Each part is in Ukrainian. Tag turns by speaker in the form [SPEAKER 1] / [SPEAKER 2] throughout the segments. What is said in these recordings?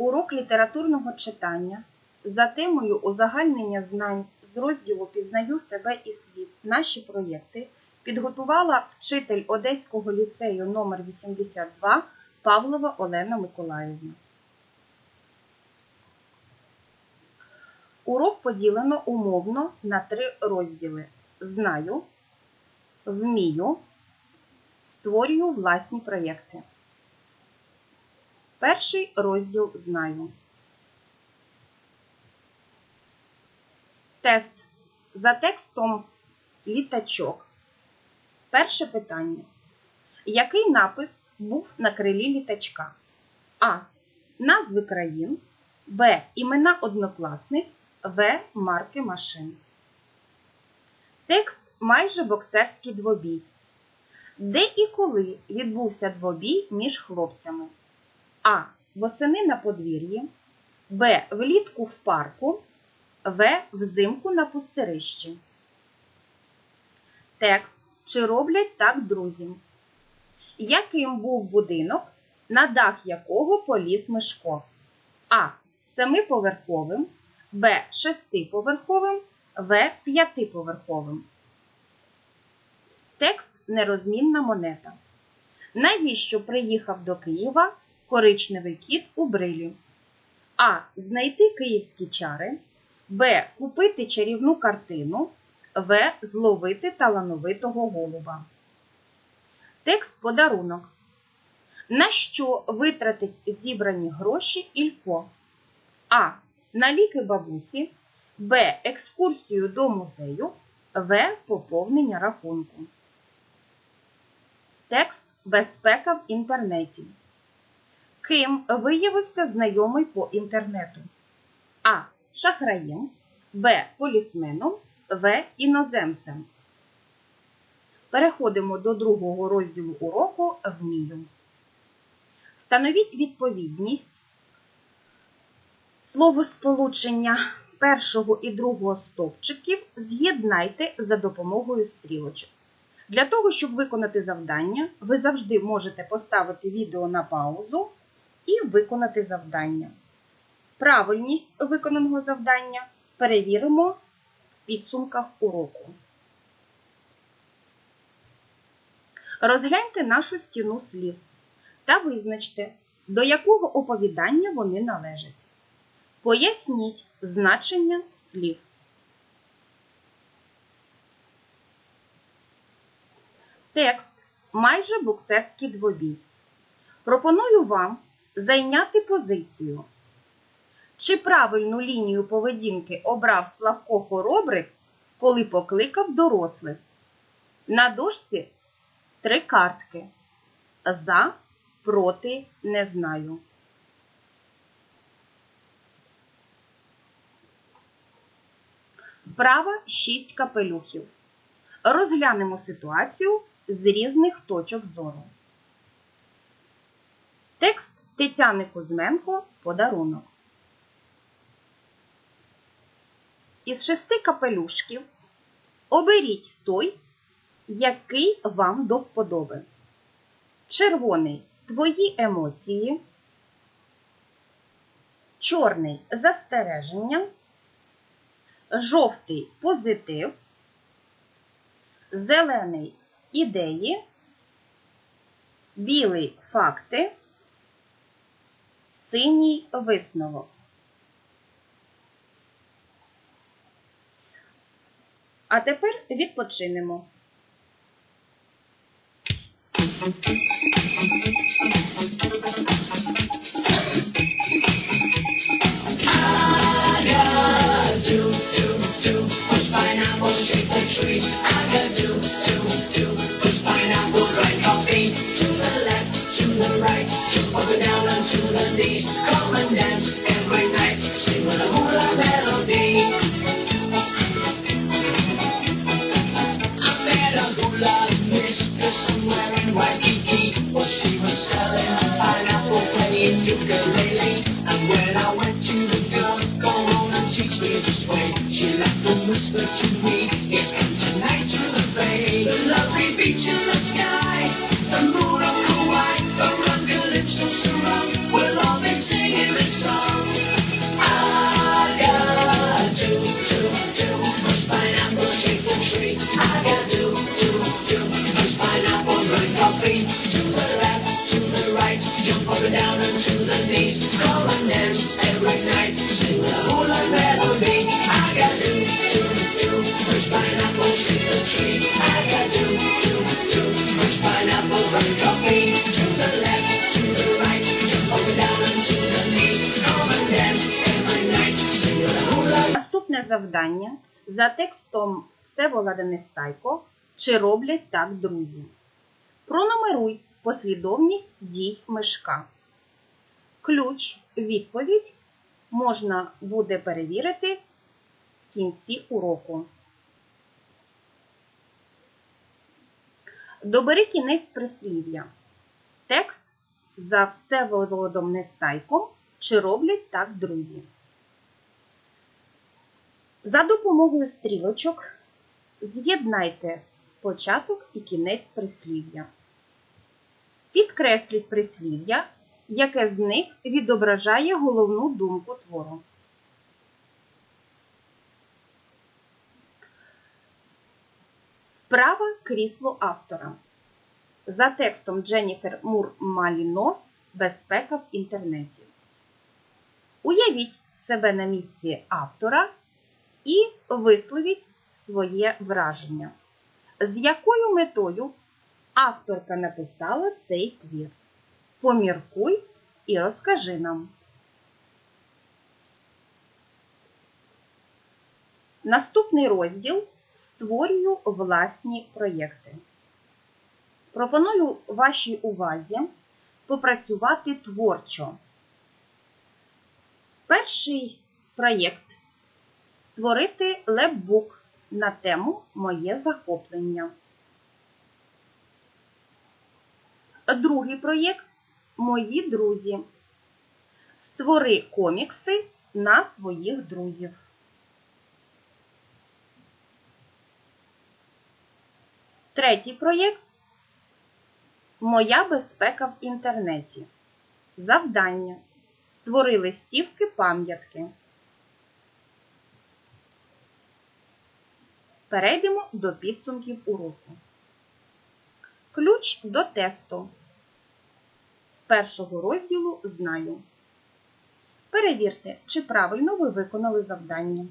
[SPEAKER 1] Урок літературного читання за темою узагальнення знань з розділу Пізнаю себе і світ. Наші проєкти підготувала вчитель Одеського ліцею номер 82 Павлова Олена Миколаївна. Урок поділено умовно на три розділи: Знаю, вмію, створюю власні проєкти. Перший розділ знаю. Тест. За текстом літачок. Перше питання. Який напис був на крилі літачка? А. Назви країн. Б. Імена однокласниць. В. Марки машин. Текст майже боксерський двобій. Де і коли відбувся двобій між хлопцями? А. Восени на подвір'ї. Б. Влітку в парку. В. Взимку на пустирищі. Текст. Чи роблять так друзі? Яким був будинок, на дах якого поліз Мишко? А. Семиповерховим. Б. Шестиповерховим. В. П'ятиповерховим. Текст нерозмінна монета. Навіщо приїхав до Києва коричневий кіт у брилі? А. Знайти київські чари. Б. Купити чарівну картину. В. Зловити талановитого голуба. Текст подарунок. На що витратить зібрані гроші Ілько? А. На ліки бабусі. Б. Екскурсію до музею. В. Поповнення рахунку. Текст Безпека в інтернеті. Ким виявився знайомий по інтернету? А. Шахраєм. Б. Полісменом. В. Іноземцем. Переходимо до другого розділу уроку Вмію. Встановіть відповідність словосполучення першого і другого стовпчиків з'єднайте за допомогою стрілочок. Для того, щоб виконати завдання, ви завжди можете поставити відео на паузу і виконати завдання. Правильність виконаного завдання перевіримо в підсумках уроку. Розгляньте нашу стіну слів та визначте, до якого оповідання вони належать. Поясніть значення слів. Текст майже боксерський двобій. Пропоную вам зайняти позицію. Чи правильну лінію поведінки обрав Славко Хоробрик, коли покликав дорослих? На дошці три картки. За, проти, не знаю. Вправа 6 капелюхів. Розглянемо ситуацію з різних точок зору. Текст Тетяни Кузьменко Подарунок. Із шести капелюшків оберіть той, який вам до вподоби. Червоний твої емоції. Чорний застереження. Жовтий позитив. Зелений ідеї. Білий факти. Синій висновок. А тепер відпочинемо. Наступне завдання за текстом Всеволода Нестайко Чи роблять так друзі? Пронумеруй послідовність дій мишка. Ключ, відповідь можна буде перевірити в кінці уроку. Добери кінець прислів'я. Текст за Всеволодом Нестайком Чи роблять так друзі? За допомогою стрілочок з'єднайте початок і кінець прислів'я. Підкресліть прислів'я, яке з них відображає головну думку твору. Вправа крісло автора. За текстом Дженніфер Мур Малінос Безпека в інтернеті. Уявіть себе на місці автора і висловіть своє враження. З якою метою авторка написала цей твір? Поміркуй і розкажи нам. Наступний розділ Створюю власні проєкти. Пропоную вашій увазі попрацювати творчо. Перший проєкт створити лепбук на тему Моє захоплення. Другий проєкт Мої друзі. Створи комікси на своїх друзів. Третій проєкт Моя безпека в інтернеті. Завдання. Створи листівки пам'ятки. Перейдемо до підсумків уроку. Ключ до тесту. З першого розділу знаю. Перевірте, чи правильно ви виконали завдання.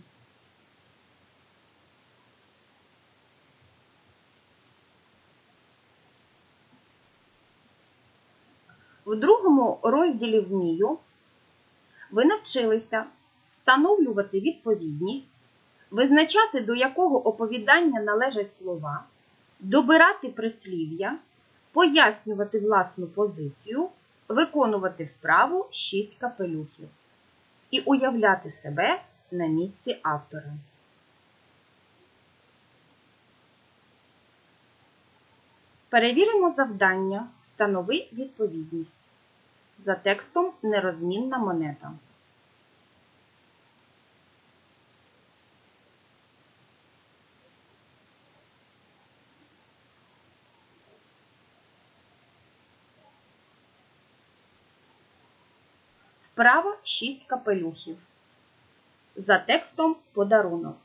[SPEAKER 1] В другому розділі вмію ви навчилися встановлювати відповідність, визначати, до якого оповідання належать слова, добирати прислів'я, пояснювати власну позицію, виконувати вправу 6 капелюхів і уявляти себе на місці автора. Перевіримо завдання Встанови відповідність. За текстом Нерозмінна монета. Вправа 6 капелюхів. За текстом подарунок.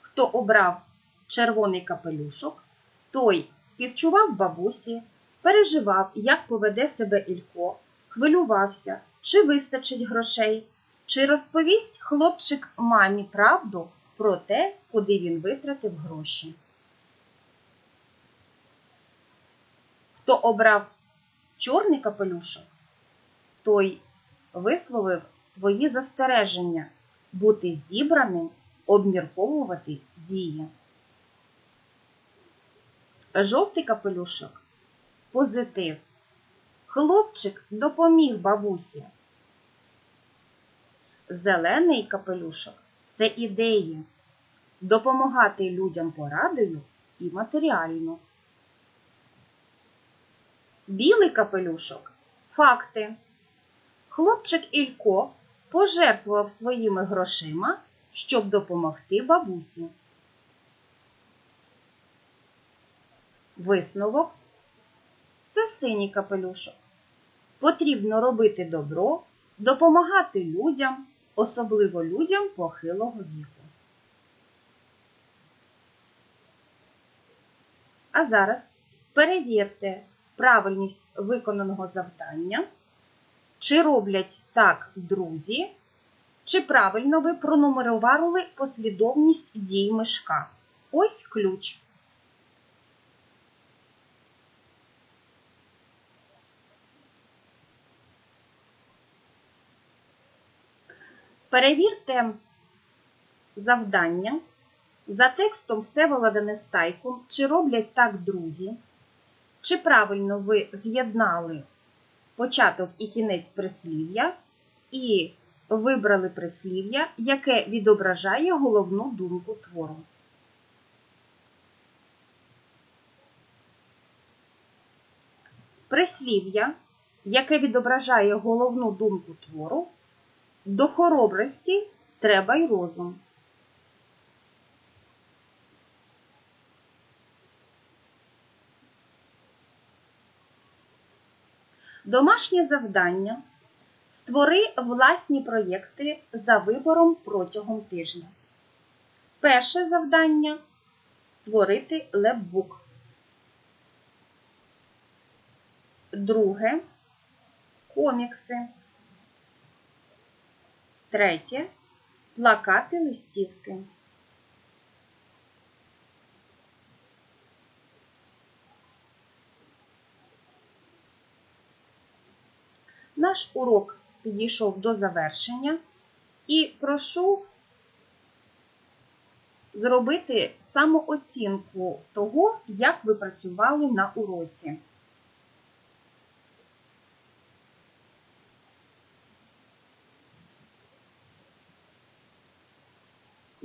[SPEAKER 1] Хто обрав червоний капелюшок, той співчував бабусі, переживав, як поведе себе Ілько, хвилювався, чи вистачить грошей, чи розповість хлопчик мамі правду про те, куди він витратив гроші. Хто обрав чорний капелюшок, той висловив свої застереження бути зібраним, обмірковувати дії. Жовтий капелюшок позитив. Хлопчик допоміг бабусі. Зелений капелюшок це ідеї. Допомагати людям порадою і матеріально. Білий капелюшок факти. Хлопчик Ілько пожертвував своїми грошима, щоб допомогти бабусі. Висновок це синій капелюшок. Потрібно робити добро, допомагати людям, особливо людям похилого віку. А зараз перевірте правильність виконаного завдання. Чи роблять так друзі, чи правильно ви пронумерували послідовність дій мишка? Ось ключ. Перевірте завдання за текстом Всеволода Нестайко, чи роблять так друзі, чи правильно ви з'єднали початок і кінець прислів'я, і вибрали прислів'я, яке відображає головну думку твору. Прислів'я, яке відображає головну думку твору, до хоробрості треба й розум. Домашнє завдання. Створи власні проєкти за вибором протягом тижня. Перше завдання створити лепбук. Друге комікси. Третє плакати листівки. Наш урок підійшов до завершення і прошу зробити самооцінку того, як ви працювали на уроці.